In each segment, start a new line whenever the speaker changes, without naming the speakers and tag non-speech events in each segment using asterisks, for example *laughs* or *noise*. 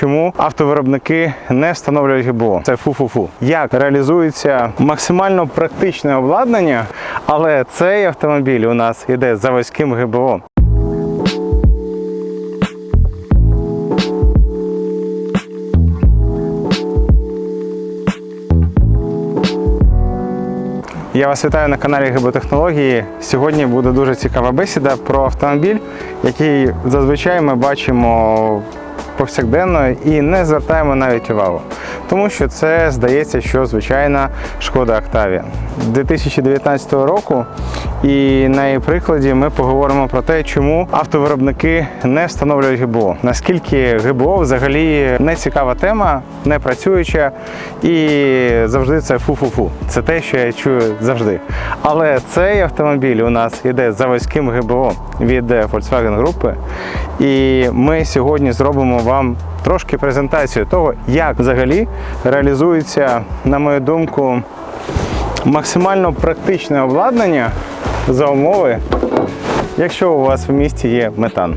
Чому автовиробники не встановлюють ГБО? Це фу-фу-фу. Як реалізується максимально практичне обладнання, але цей автомобіль у нас іде з заводським ГБО. Я вас вітаю на каналі Гиботехнології. Сьогодні буде дуже цікава бесіда про автомобіль, який зазвичай ми бачимо повсякденно і не звертаємо навіть увагу. Тому що це здається, що звичайна шкода Octavia 2019 року. І на її прикладі ми поговоримо про те, чому автовиробники не встановлюють ГБО. Наскільки ГБО взагалі не цікава тема, не працююча, і завжди це фу-фу-фу. Це те, що я чую завжди. Але цей автомобіль у нас іде з заводським ГБО від Volkswagen групи. І ми сьогодні зробимо вам трошки презентацію того, як взагалі реалізується, на мою думку, максимально практичне обладнання за умови, якщо у вас в місті є метан.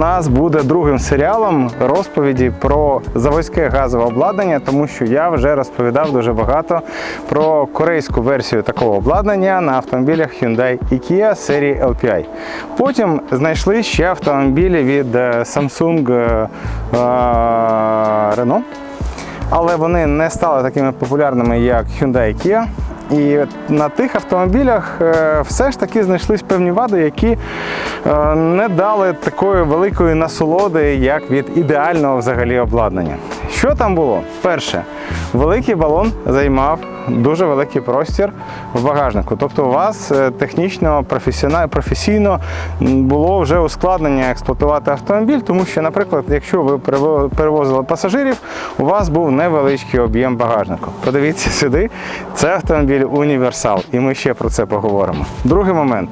Нас буде другим серіалом розповіді про заводське газове обладнання, тому що я вже розповідав дуже багато про корейську версію такого обладнання на автомобілях Hyundai і Kia серії LPI. Потім знайшли ще автомобілі від е, Samsung е, е, Renault, але вони не стали такими популярними, як Hyundai і Kia. І на тих автомобілях е, все ж таки знайшлись певні вади, які е, не дали такої великої насолоди, як від ідеального взагалі обладнання. Що там було? Перше, великий балон займав дуже великий простір в багажнику. Тобто у вас е, технічно, професійно було вже ускладнення експлуатувати автомобіль, тому що, наприклад, якщо ви перевозили пасажирів, у вас був невеличкий об'єм багажнику. Подивіться сюди, це автомобіль універсал, і ми ще про це поговоримо. Другий момент.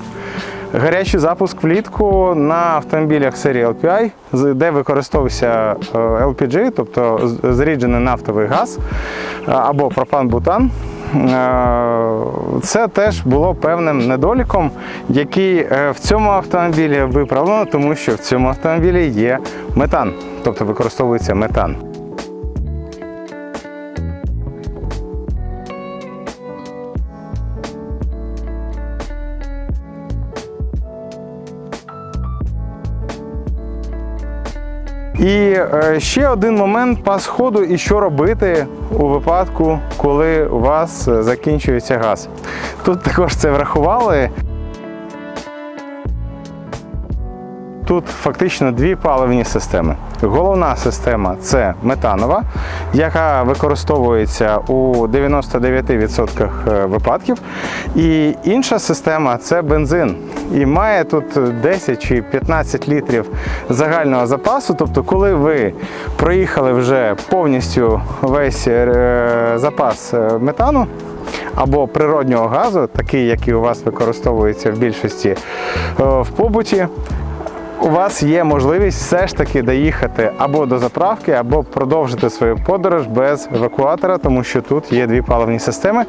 Гарячий запуск влітку на автомобілях серії LPI, де використовувався е, LPG, тобто зріджений нафтовий газ е, або пропан-бутан. Е, Це теж було певним недоліком, який в цьому автомобілі виправлено, тому що в цьому автомобілі є метан, тобто використовується метан. І е, ще один момент по сходу, і що робити у випадку, коли у вас е, закінчується газ. Тут також це врахували. Тут фактично дві паливні системи. Головна система це метанова, яка використовується у 99% випадків. І інша система це бензин. І має тут 10 чи 15 літрів загального запасу. Тобто, коли ви проїхали вже повністю весь е, запас е, метану, або природнього газу, такий, який у вас використовується в більшості е, в побуті, у вас є можливість все ж таки доїхати або до заправки, або продовжити свою подорож без евакуатора, тому що тут є дві паливні системи,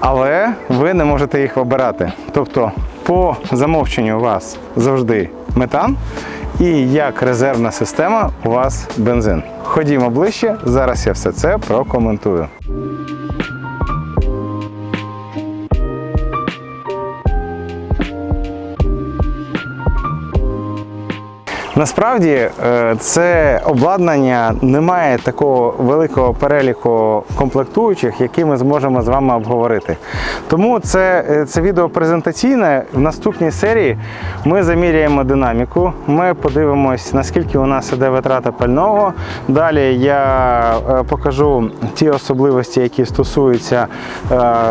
але ви не можете їх обирати. Тобто, по замовченню у вас завжди метан, і як резервна система у вас бензин. Ходімо ближче, зараз я все це прокоментую. Насправді е, це обладнання не має такого великого переліку комплектуючих, які ми зможемо з вами обговорити. Тому це, е, це відео презентаційне. В наступній серії ми заміряємо динаміку. Ми подивимось, наскільки у нас іде витрата пального. Далі я е, покажу ті особливості, які стосуються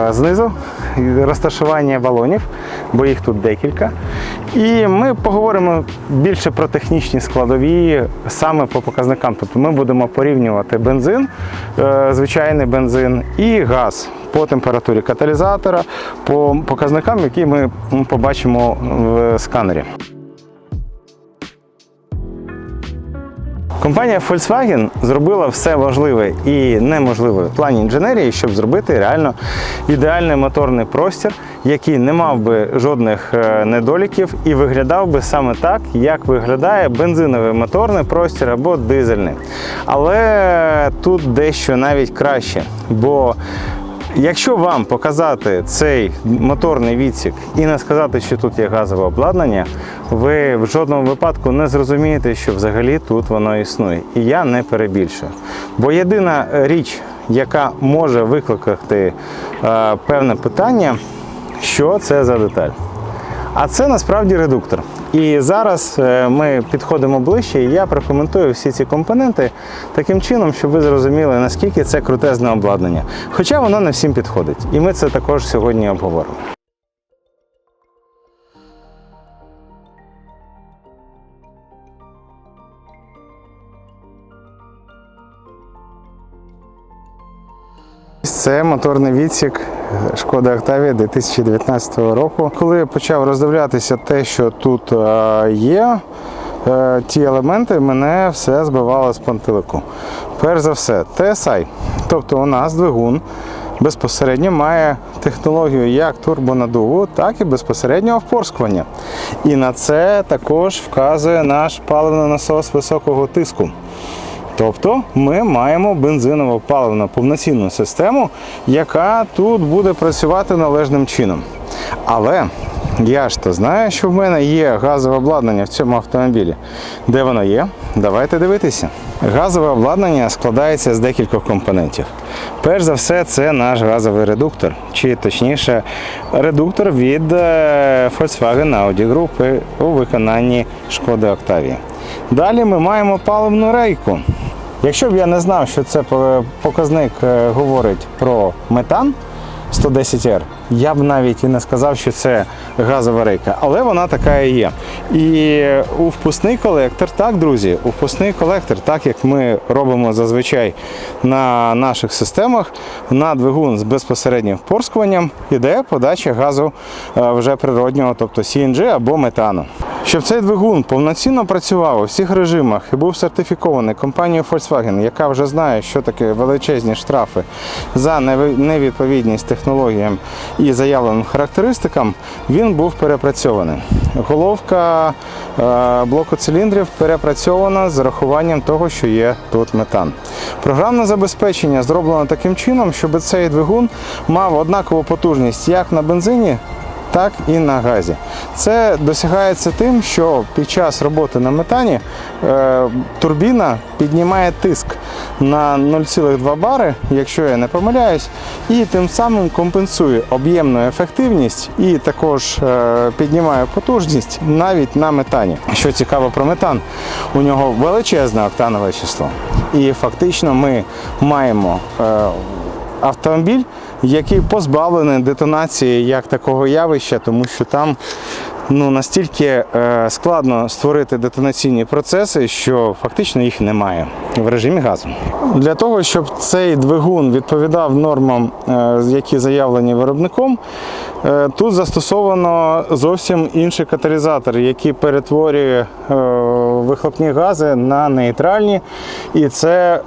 знизу розташування балонів, бо їх тут декілька. І ми поговоримо більше про технічні складові саме по показникам. Тобто ми будемо порівнювати бензин, е, звичайний бензин і газ по температурі каталізатора, по показникам, які ми побачимо в сканері. Компанія Volkswagen зробила все важливе і неможливе в плані інженерії, щоб зробити реально ідеальний моторний простір, який не мав би жодних е, недоліків і виглядав би саме так, як виглядає бензиновий моторний простір або дизельний. Але тут дещо навіть краще, бо Якщо вам показати цей моторний відсік і не сказати, що тут є газове обладнання, ви в жодному випадку не зрозумієте, що взагалі тут воно існує. І я не перебільшую. Бо єдина річ, яка може викликати е, певне питання, що це за деталь. А це насправді редуктор. І зараз е, ми підходимо ближче, і я прокоментую всі ці компоненти таким чином, щоб ви зрозуміли, наскільки це крутезне обладнання. Хоча воно не всім підходить. І ми це також сьогодні обговоримо. Це моторний відсік Шкода Октавія 2019 року. Коли почав роздивлятися те, що тут е, є, е, ті елементи, мене все збивало з пантелику. Перш за все, TSI. Тобто у нас двигун безпосередньо має технологію як турбонадуву, так і безпосереднього впорскування. І на це також вказує наш паливний насос високого тиску. Тобто ми маємо бензиново паливну повноцінну систему, яка тут буде працювати належним чином. Але я ж то знаю, що в мене є газове обладнання в цьому автомобілі. Де воно є? Давайте дивитися. Газове обладнання складається з декількох компонентів. Перш за все, це наш газовий редуктор, чи точніше, редуктор від е, Volkswagen Audi групи у виконанні Шкоди Octavia. Далі ми маємо паливну рейку. Якщо б я не знав, що це показник е, говорить про метан 110R, я б навіть і не сказав, що це газова рейка, але вона така і є. І у впускний колектор, так, друзі, у впускний колектор, так як ми робимо зазвичай на наших системах, на двигун з безпосереднім впорскуванням іде подача газу е, вже природнього, тобто CNG або метану. Щоб цей двигун повноцінно працював у всіх режимах і був сертифікований компанією Volkswagen, яка вже знає, що таке величезні штрафи за невідповідність технологіям і заявленим характеристикам, він був перепрацьований. Головка е, блоку циліндрів перепрацьована з урахуванням того, що є тут метан. Програмне забезпечення зроблено таким чином, щоб цей двигун мав однакову потужність як на бензині, так і на газі. Це досягається тим, що під час роботи на метані е, турбіна піднімає тиск на 0,2 бари, якщо я не помиляюсь, і тим самим компенсує об'ємну ефективність і також е, піднімає потужність навіть на метані. Що цікаво про метан, у нього величезне октанове число. І фактично ми маємо е, автомобіль, який позбавлений детонації як такого явища, тому що там ну, настільки е, складно створити детонаційні процеси, що фактично їх немає в режимі газу. Для того, щоб цей двигун відповідав нормам, е, які заявлені виробником, е, тут застосовано зовсім інший каталізатор, який перетворює вихлопні гази на нейтральні. І це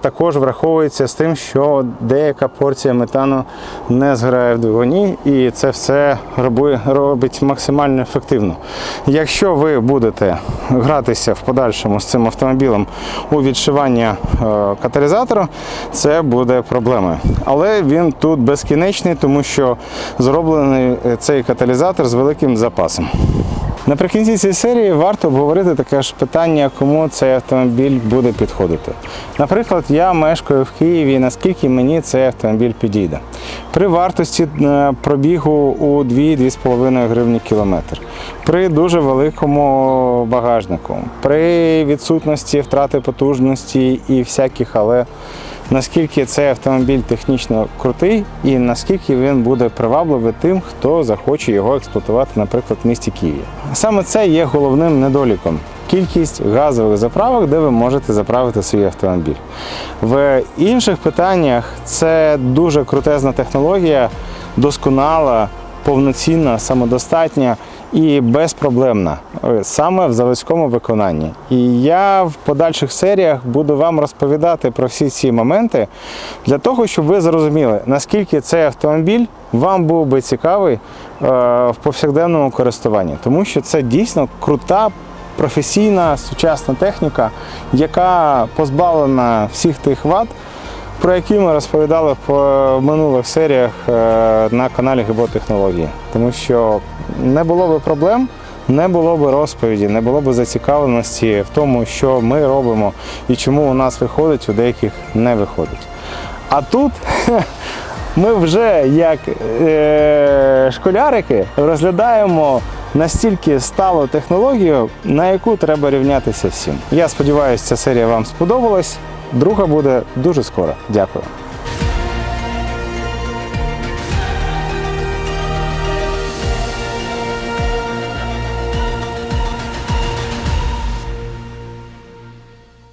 також враховується з тим, що деяка порція метану не згорає в двигуні, і це все робить максимально ефективно. Якщо ви будете гратися в подальшому з цим автомобілем у відшивання е, каталізатору, це буде проблемою. Але він тут безкінечний, тому що зроблений е, цей каталізатор з великим запасом. Наприкінці цієї серії варто обговорити таке ж питання, кому цей автомобіль буде підходити. Наприклад, я мешкаю в Києві, наскільки мені цей автомобіль підійде. При вартості е, пробігу у 2-2,5 гривні кілометр, при дуже великому багажнику, при відсутності втрати потужності і всяких, але наскільки цей автомобіль технічно крутий і наскільки він буде привабливий тим, хто захоче його експлуатувати, наприклад, в місті Києві. Саме це є головним недоліком. Кількість газових заправок, де ви можете заправити свій автомобіль. В інших питаннях це дуже крутезна технологія, досконала, повноцінна, самодостатня і безпроблемна е, саме в заводському виконанні. І я в подальших серіях буду вам розповідати про всі ці моменти для того, щоб ви зрозуміли, наскільки цей автомобіль вам був би цікавий е, в повсякденному користуванні, тому що це дійсно крута. Професійна сучасна техніка, яка позбавлена всіх тих вад, про які ми розповідали в минулих серіях е, на каналі Гіботехнології. Тому що не було би проблем, не було би розповіді, не було би зацікавленості в тому, що ми робимо і чому у нас виходить, у деяких не виходить. А тут *laughs* ми вже як е, школярики розглядаємо настільки сталу технологію, на яку треба рівнятися всім. Я сподіваюся, ця серія вам сподобалась. Друга буде дуже скоро. Дякую.